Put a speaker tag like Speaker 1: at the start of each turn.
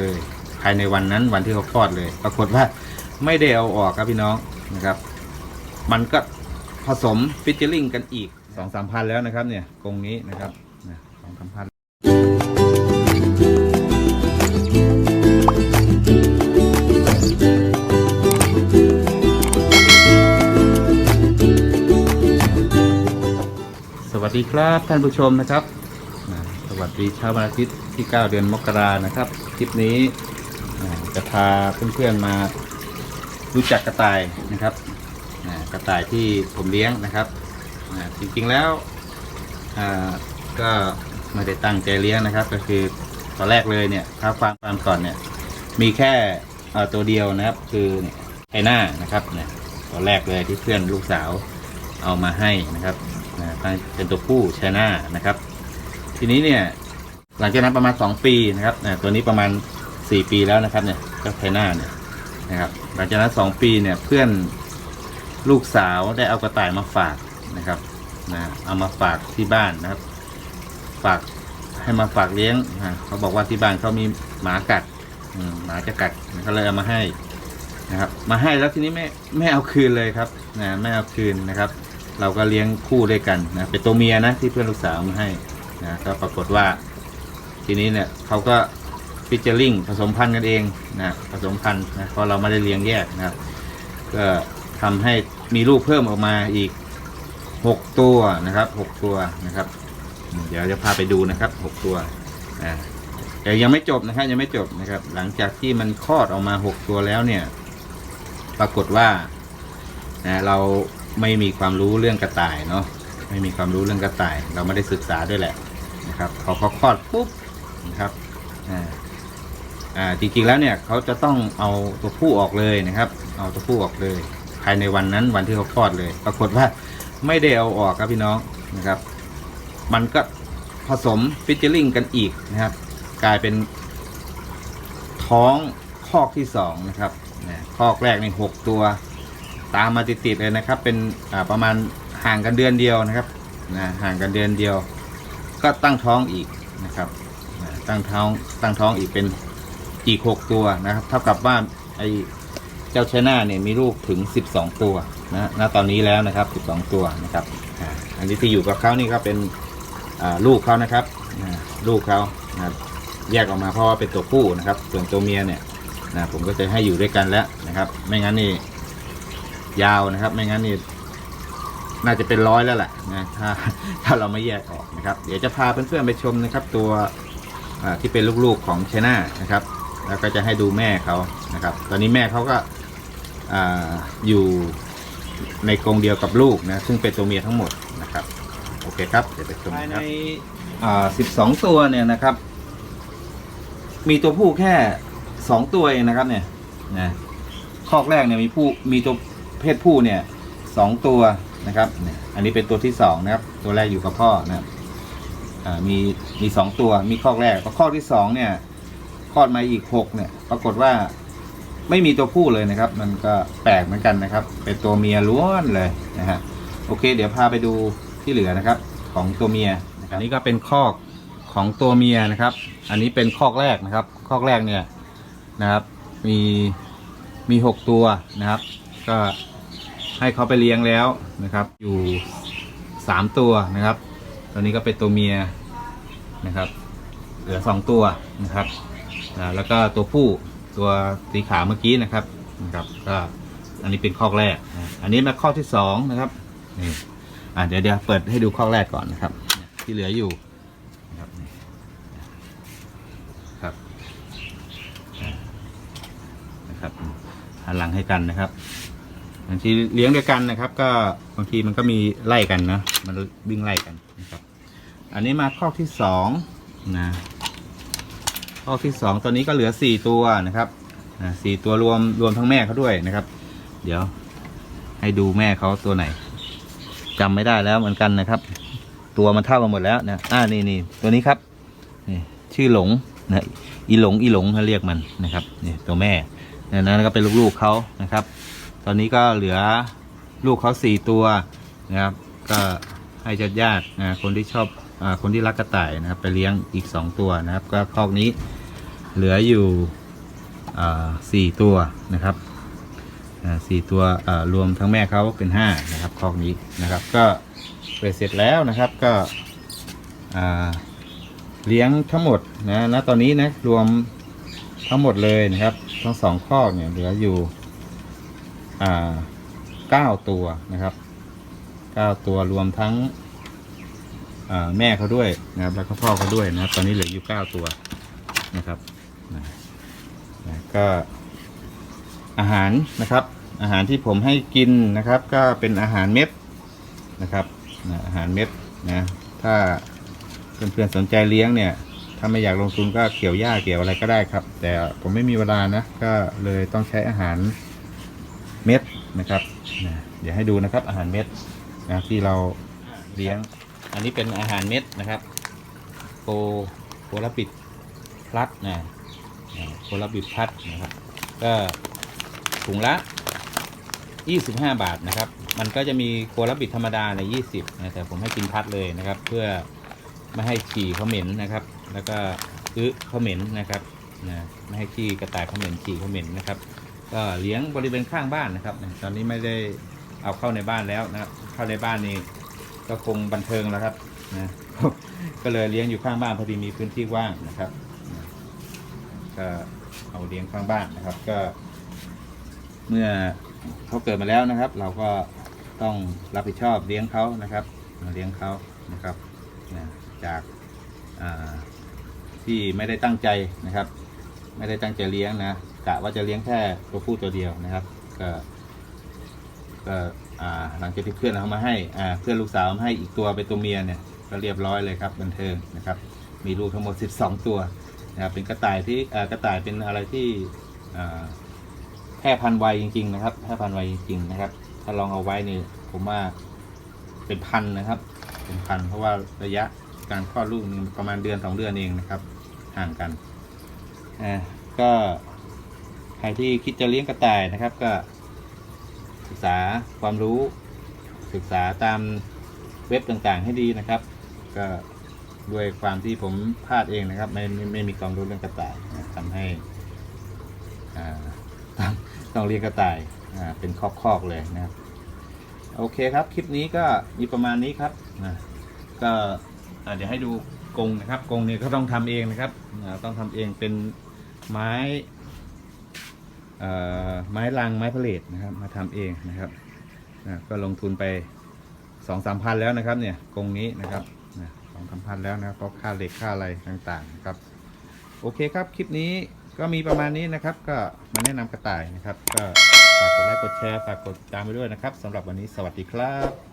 Speaker 1: เลย ภายในวันนั้นวันที่เขาคลอดเลย ปรากฏว่าไม่ได้เอาออกครับพี่น้องนะครับ มันก็ผสมฟิชเจอริงกันอีกสองสามพันแล้วนะครับ เนี่ยกรงนี้นะครับสองสามพันสวัสดีครับท่านผู้ชมนะครับ สวัสดีเช้าวันอาทิตย์ ที่ 9 เดือนมกรานะครับ คลิปนี้จะพาเพื่อนๆมารู้จักกระต่ายนะครับกระต่ายที่ผมเลี้ยงนะครับจริงๆแล้วก็ไม่ได้ตั้งใจเลี้ยงนะครับ ก็คือตอนแรกเลยเนี่ยถ้าความความก่อนเนี่ยมีแค่ตัวเดียวนะครับคือเนี่ยไอหน้านะครับเนี่ยตัวแรกเลยที่เพื่อนลูกสาวเอามาให้นะครับตั้งเป็นตัวผู้ชน่านะครับ ทีนี้เนี่ย หลังจากนั้นประมาณ 2 ปีนะครับนะตัวนี้ประมาณ 4 ปีแล้วนะครับเนี่ยก็ไชน่าเนี่ยนะครับหลังจากนั้น 2 ปีเนี่ยเพื่อนลูกสาวได้เอากระต่ายมาฝากนะครับนะเอามาฝากที่บ้านนะครับ ฝากให้มาฝากเลี้ยงนะเขาบอกว่าที่บ้านเขามีหมากัดหมาจะกัดเขาเลยเอามาให้นะครับ มาให้แล้วทีนี้ไม่ไม่เอาคืนเลยครับนะไม่เอาคืนนะครับ เราก็เลี้ยงคู่ด้วยกันนะเป็นตัวเมียนะที่เพื่อนลูกสาวมาให้นะก็ปรากฏว่า ทีนี้เนี่ยเขาก็ฟิชเจอริงผสมพันธุ์กันเองนะผสมพันธุ์นะเพราะเราไม่ได้เลี้ยงแยกนะครับ ก็ทำให้มีลูกเพิ่มออกมาอีกหกตัวนะครับหกตัวนะครับ เดี๋ยวจะพาไปดูนะครับหกตัวอ่าแต่ยังไม่จบนะครับยังไม่จบนะครับ หลังจากที่มันคลอดออกมาหกตัวแล้วเนี่ย ปรากฏว่านะเราไม่มีความรู้เรื่องกระต่ายเนาะไม่มีความรู้เรื่องกระต่าย เราไม่ได้ศึกษาด้วยแหละนะครับพอเขาคลอดปุ๊บ นะครับอ่าอ่าจริงๆแล้วเนี่ยเขาจะต้องเอาตัวผู้ออกเลยนะครับ เอาตัวผู้ออกเลย ภายในวันนั้นวันที่เขาคลอดเลย ปรากฏว่าไม่ได้เอาออกครับพี่น้องนะครับ มันก็ผสมฟิชเจอริงกันอีกนะครับ กลายเป็นท้องคอกที่สองนะครับคอกแรกนี่หกตัวตามมาติดๆเลยนะครับ เป็นอ่าประมาณห่างกันเดือนเดียวนะครับนะห่างกันเดือนเดียว ก็ตั้งท้องอีกนะครับ ตั้งท้องตั้งท้องอีกเป็นอีกหกตัวนะครับ เท่ากับว่าไอเจ้าชน่าเนี่ยมีลูกถึงสิบสองตัวนะณตอนนี้แล้วนะครับสิบสองตัวนะครับอันนี้ที่อยู่กับเขานี่ก็เป็นลูกเขานะครับลูกเขานะแยกออกมาเพราะว่าเป็นตัวผู้นะครับ ส่วนตัวเมียเนี่ยนะผมก็จะให้อยู่ด้วยกันแล้วนะครับ ไม่งั้นนี่ยาวนะครับ ไม่งั้นนี่น่าจะเป็นร้อยแล้วแหละนะถ้าถ้าเราไม่แยกออกนะครับ เดี๋ยวจะพาเพื่อนๆไปชมนะครับ ตัว ที่เป็นลูกๆของเชน่านะครับ แล้วก็จะให้ดูแม่เขานะครับ ตอนนี้แม่เขาก็อ่าอยู่ในกรงเดียวกับลูกนะซึ่งเป็นตัวเมียทั้งหมดนะครับโอเคครับเดี๋ยวไปชมนะครับอ่าสิบสองตัวเนี่ยนะครับ มีตัวผู้แค่สองตัวเองนะครับเนี่ยนะคอกแรกเนี่ยมีผู้มีตัวเพศผู้เนี่ยสองตัวนะครับเนี่ยอันนี้เป็นตัวที่สองนะครับ ตัวแรกอยู่กับพ่อนะครับ อ่ามีมีสองตัวมีคอกแรกพอคอกที่สองเนี่ยคลอดมาอีกหกเนี่ย ปรากฏว่าไม่มีตัวผู้เลยนะครับ มันก็แปลกเหมือนกันนะครับ เป็นตัวเมียล้วนเลยนะฮะโอเค เดี๋ยวพาไปดูที่เหลือนะครับ ของตัวเมียนะครับอันนี้ก็เป็นคอกของตัวเมียนะครับ อันนี้เป็นคอกแรกนะครับ คอกแรกเนี่ยนะครับ มีมีหกตัวนะครับ ก็ให้เขาไปเลี้ยงแล้วนะครับ อยู่สามตัวนะครับตอนนี้ก็เป็นตัวเมีย นะครับ เหลือสองตัวนะครับแล้วก็ตัวผู้ตัวสีขาวเมื่อกี้นะครับนะครับก็อันนี้เป็นข้อแรก อันนี้มาข้อที่สองนะครับนี่อ่าเดี๋ยวเดี๋ยวเปิดให้ดูข้อแรกก่อนนะครับ ที่เหลืออยู่นะครับครับนะครับหันหลังให้กันนะครับบางทีเลี้ยงด้วยกันนะครับ ก็บางทีมันก็มีไล่กันนะมันวิ่งไล่กันนะครับ อันนี้มาข้อที่สองนะข้อที่สองตอนนี้ก็เหลือสี่ตัวนะครับนะสี่ตัวรวมรวมทั้งแม่เขาด้วยนะครับ เดี๋ยวให้ดูแม่เขาตัวไหนจำไม่ได้แล้วเหมือนกันนะครับ ตัวมันเท่ากันหมดแล้วนะอ่านี่นี่ตัวนี้ครับนี่ชื่อหลงนะอีหลงอีหลงเขาเรียกมันนะครับนี่ตัวแม่นี่ยนั้นก็เป็นลูกๆเขานะครับ ตอนนี้ก็เหลือลูกเขาสี่ตัวนะครับ ก็ให้ญาติญาตินะคนที่ชอบ คนที่รักกระต่ายนะครับ ไปเลี้ยงอีกสองตัวนะครับ ก็คอกนี้เหลืออยู่สี่ตัวนะครับสี่ตัวรวมทั้งแม่เขาเป็นห้านะครับคอกนี้นะครับก็ไปเสร็จแล้วนะครับก็เลี้ยงทั้งหมดนะณตอนนี้นะรวมทั้งหมดเลยนะครับ ทั้งสองคอกเนี่ยเหลืออยู่เก้าตัวนะครับเก้าตัวรวมทั้ง แม่เขาด้วยนะครับ แล้วก็พ่อเขาด้วยนะครับ ตอนนี้เหลืออยู่เก้าตัวนะครับนะก็อาหารนะครับ อาหารที่ผมให้กินนะครับ ก็เป็นอาหารเม็ดนะครับนะอาหารเม็ดนะถ้าเพื่อนๆสนใจเลี้ยงเนี่ย ถ้าไม่อยากลงทุนก็เกี่ยวหญ้าเกี่ยวอะไรก็ได้ครับ แต่ผมไม่มีเวลานะก็เลยต้องใช้อาหารเม็ดนะครับนะเดี๋ยวให้ดูนะครับอาหารเม็ดนะที่เราเลี้ยง อันนี้เป็นอาหารเม็ดนะครับโคโคลาบิดพลัดนะโคลาบิดพลัดนะครับก็ถุงละ 25 บาทนะครับ มันก็จะมีโคลาบิดธรรมดาใน20นะแต่ผมให้กินพัดเลยนะครับ เพื่อไม่ให้ฉี่เขาเหม็นนะครับ แล้วก็อึเขาเหม็นนะครับนะไม่ให้ขี้กระต่ายเขาเหม็นฉี่เขาเหม็นนะครับ ก็เลี้ยงบริเวณข้างบ้านนะครับ ตอนนี้ไม่ได้เอาเข้าในบ้านแล้วนะครับ เข้าในบ้านนี่ ก็คงบันเทิงแล้วครับนะก็เลยเลี้ยงอยู่ข้างบ้านพอดีมีพื้นที่ว่างนะครับก็เอาเลี้ยงข้างบ้านนะครับ ก็ เมื่อเขาเกิดมาแล้วนะครับ เราก็ต้องรับผิดชอบเลี้ยงเขานะครับเลี้ยงเขานะครับนะจากที่ไม่ได้ตั้งใจนะครับ ไม่ได้ตั้งใจเลี้ยงนะกะว่าจะเลี้ยงแค่ตัวผู้ตัวเดียวนะครับ ก็ก็ หลังจากที่เพื่อนเอามาให้อ่าเพื่อนลูกสาวมาให้อีกตัวเป็นตัวเมียเนี่ยก็เรียบร้อยเลยครับบันเทิงนะครับ มีลูกทั้งหมด 12 ตัวนะครับเป็นกระต่ายที่อ่ากระต่ายเป็นอะไรที่อ่าแพร่พันธุ์ไวจริง ๆ นะครับแพร่พันธุ์ไวจริงๆนะครับ ถ้าลองเอาไว้นี่ผมว่าเป็นพันนะครับ เป็นพันเพราะว่าระยะการคลอดลูกนี่ประมาณเดือนสองเดือนเองนะครับ ห่างกันอ่าก็ใครที่คิดจะเลี้ยงกระต่ายนะครับก็ ศึกษาความรู้ศึกษาตามเว็บต่างๆให้ดีนะครับ ก็ด้วยความที่ผมพลาดเองนะครับ ไม่ไม่ไม่มีความรู้เรื่องกระต่ายนะทำให้อ่าต้องต้องเรียกกระต่ายอ่าเป็นคอกๆเลยนะครับ โอเคครับ คลิปนี้ก็มีประมาณนี้ครับนะก็เดี๋ยวให้ดูกรงนะครับกรงนี้ก็ต้องทำเองนะครับต้องทำเองเป็นไม้ ไม้ลังไม้ผลิตนะครับ มาทำเองนะครับนะก็ลงทุนไปสองสามพันแล้วนะครับเนี่ยกรงนี้นะครับสองสามพันแล้วนะครับเพราะค่าเหล็กค่าอะไรต่างๆนะครับ โอเคครับคลิปนี้ก็มีประมาณนี้นะครับ ก็มาแนะนำกระต่ายนะครับ ก็ฝากกดไลค์กดแชร์ฝากกดติดตามไปด้วยนะครับสำหรับวันนี้สวัสดีครับ